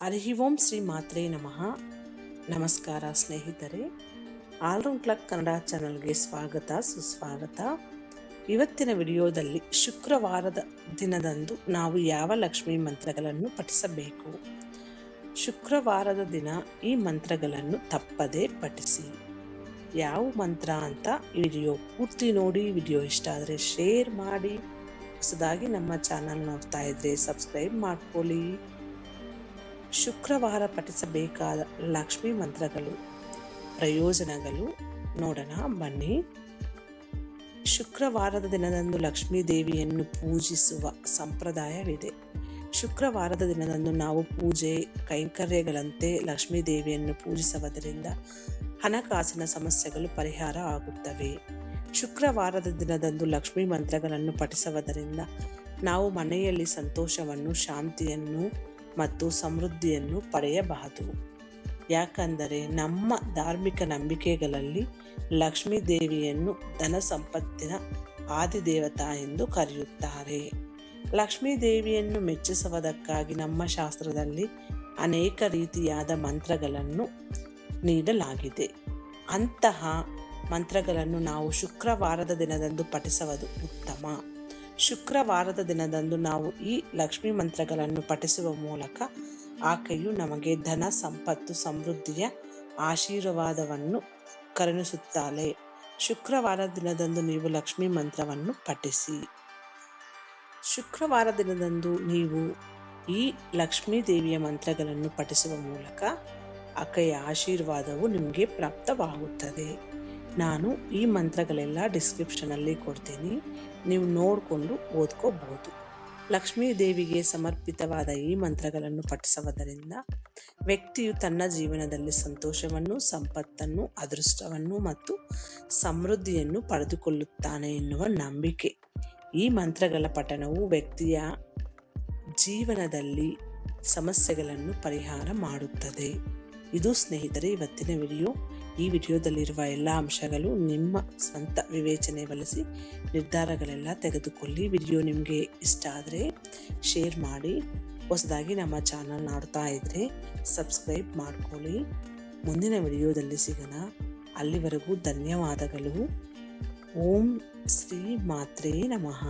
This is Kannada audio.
ಹರಿ ಓಂ ಶ್ರೀ ಮಾತ್ರೇ ನಮಃ. ನಮಸ್ಕಾರ ಸ್ನೇಹಿತರೆ. ಆಲ್ರೌಂಡ್ ಕ್ಲಕ್ ಕನ್ನಡ ಚಾನಲ್ಗೆ ಸ್ವಾಗತ, ಸುಸ್ವಾಗತ. ಇವತ್ತಿನ ವಿಡಿಯೋದಲ್ಲಿ ಶುಕ್ರವಾರದ ದಿನದಂದು ನಾವು ಯಾವ ಲಕ್ಷ್ಮಿ ಮಂತ್ರಗಳನ್ನು ಪಠಿಸಬೇಕು? ಶುಕ್ರವಾರದ ದಿನ ಈ ಮಂತ್ರಗಳನ್ನು ತಪ್ಪದೇ ಪಠಿಸಿ. ಯಾವ ಮಂತ್ರ ಅಂತ ವಿಡಿಯೋ ಪೂರ್ತಿ ನೋಡಿ, ವಿಡಿಯೋ ಇಷ್ಟ ಆದರೆ ಶೇರ್ ಮಾಡಿ. ಹೊಸದಾಗಿ ನಮ್ಮ ಚಾನಲ್ ನೋಡ್ತಾ ಇದ್ರೆ ಸಬ್ಸ್ಕ್ರೈಬ್ ಮಾಡ್ಕೊಳ್ಳಿ. ಶುಕ್ರವಾರ ಪಠಿಸಬೇಕಾದ ಲಕ್ಷ್ಮಿ ಮಂತ್ರಗಳು, ಪ್ರಯೋಜನಗಳು ನೋಡೋಣ, ಬನ್ನಿ. ಶುಕ್ರವಾರದ ದಿನದಂದು ಲಕ್ಷ್ಮೀ ದೇವಿಯನ್ನು ಪೂಜಿಸುವ ಸಂಪ್ರದಾಯವಿದೆ. ಶುಕ್ರವಾರದ ದಿನದಂದು ನಾವು ಪೂಜೆ, ಕೈಂಕರ್ಯಗಳಂತೆ ಲಕ್ಷ್ಮೀ ದೇವಿಯನ್ನು ಪೂಜಿಸುವುದರಿಂದ ಹಣಕಾಸಿನ ಸಮಸ್ಯೆಗಳು ಪರಿಹಾರ ಆಗುತ್ತವೆ. ಶುಕ್ರವಾರದ ದಿನದಂದು ಲಕ್ಷ್ಮೀ ಮಂತ್ರಗಳನ್ನು ಪಠಿಸುವುದರಿಂದ ನಾವು ಮನೆಯಲ್ಲಿ ಸಂತೋಷವನ್ನು, ಶಾಂತಿಯನ್ನು ಮತ್ತು ಸಮೃದ್ಧಿಯನ್ನು ಪಡೆಯಬಹುದು ಯಾಕಂದರೆ ನಮ್ಮ ಧಾರ್ಮಿಕ ನಂಬಿಕೆಗಳಲ್ಲಿ ಲಕ್ಷ್ಮೀ ದೇವಿಯನ್ನು ಧನ ಸಂಪತ್ತಿನ ಆದಿದೇವತಾ ಎಂದು ಕರೆಯುತ್ತಾರೆ. ಲಕ್ಷ್ಮೀ ದೇವಿಯನ್ನು ಮೆಚ್ಚಿಸುವುದಕ್ಕಾಗಿ ನಮ್ಮ ಶಾಸ್ತ್ರದಲ್ಲಿ ಅನೇಕ ರೀತಿಯಾದ ಮಂತ್ರಗಳನ್ನು ನೀಡಲಾಗಿದೆ. ಅಂತಹ ಮಂತ್ರಗಳನ್ನು ನಾವು ಶುಕ್ರವಾರದ ದಿನದಂದು ಪಠಿಸುವುದು ಉತ್ತಮ. ಶುಕ್ರವಾರದ ದಿನದಂದು ನಾವು ಈ ಲಕ್ಷ್ಮೀ ಮಂತ್ರಗಳನ್ನು ಪಠಿಸುವ ಮೂಲಕ ಆಕೆಯು ನಮಗೆ ಧನ, ಸಂಪತ್ತು, ಸಮೃದ್ಧಿಯ ಆಶೀರ್ವಾದವನ್ನು ಕರುಣಿಸುತ್ತಾಳೆ. ಶುಕ್ರವಾರ ದಿನದಂದು ನೀವು ಲಕ್ಷ್ಮೀ ಮಂತ್ರವನ್ನು ಪಠಿಸಿ. ಶುಕ್ರವಾರ ದಿನದಂದು ನೀವು ಈ ಲಕ್ಷ್ಮೀ ದೇವಿಯ ಮಂತ್ರಗಳನ್ನು ಪಠಿಸುವ ಮೂಲಕ ಆಕೆಯ ಆಶೀರ್ವಾದವು ನಿಮಗೆ ಪ್ರಾಪ್ತವಾಗುತ್ತದೆ. ನಾನು ಈ ಮಂತ್ರಗಳೆಲ್ಲ ಡಿಸ್ಕ್ರಿಪ್ಷನಲ್ಲಿ ಕೊಡ್ತೀನಿ. ನೀವು ನೋಡಿಕೊಂಡು ಓದ್ಕೋಬಹುದು. ಲಕ್ಷ್ಮೀ ದೇವಿಗೆ ಸಮರ್ಪಿತವಾದ ಈ ಮಂತ್ರಗಳನ್ನು ಪಠಿಸುವುದರಿಂದ ವ್ಯಕ್ತಿಯು ತನ್ನ ಜೀವನದಲ್ಲಿ ಸಂತೋಷವನ್ನು, ಸಂಪತ್ತನ್ನು, ಅದೃಷ್ಟವನ್ನು ಮತ್ತು ಸಮೃದ್ಧಿಯನ್ನು ಪಡೆದುಕೊಳ್ಳುತ್ತಾನೆ ಎನ್ನುವ ನಂಬಿಕೆ. ಈ ಮಂತ್ರಗಳ ಪಠಣವು ವ್ಯಕ್ತಿಯ ಜೀವನದಲ್ಲಿ ಸಮಸ್ಯೆಗಳನ್ನು ಪರಿಹಾರ ಮಾಡುತ್ತದೆ. ಇದು ಸ್ನೇಹಿತರೆ, ಇವತ್ತಿನ ವಿಡಿಯೋ ಈ ವಿಡಿಯೋದಲ್ಲಿರುವ ಎಲ್ಲ ಅಂಶಗಳು ನಿಮ್ಮ ಸ್ವಂತ ವಿವೇಚನೆ ಬಳಸಿ ನಿರ್ಧಾರಗಳೆಲ್ಲ ತೆಗೆದುಕೊಳ್ಳಿ. ವಿಡಿಯೋ ನಿಮಗೆ ಇಷ್ಟ ಆದರೆ ಶೇರ್ ಮಾಡಿ. ಹೊಸದಾಗಿ ನಮ್ಮ ಚಾನಲ್ ನೋಡ್ತಾ ಇದ್ದರೆ ಸಬ್ಸ್ಕ್ರೈಬ್ ಮಾಡ್ಕೊಳ್ಳಿ. ಮುಂದಿನ ವಿಡಿಯೋದಲ್ಲಿ ಸಿಗೋಣ. ಅಲ್ಲಿವರೆಗೂ ಧನ್ಯವಾದಗಳು. ಓಂ ಶ್ರೀ ಮಾತ್ರೇ ನಮಃ.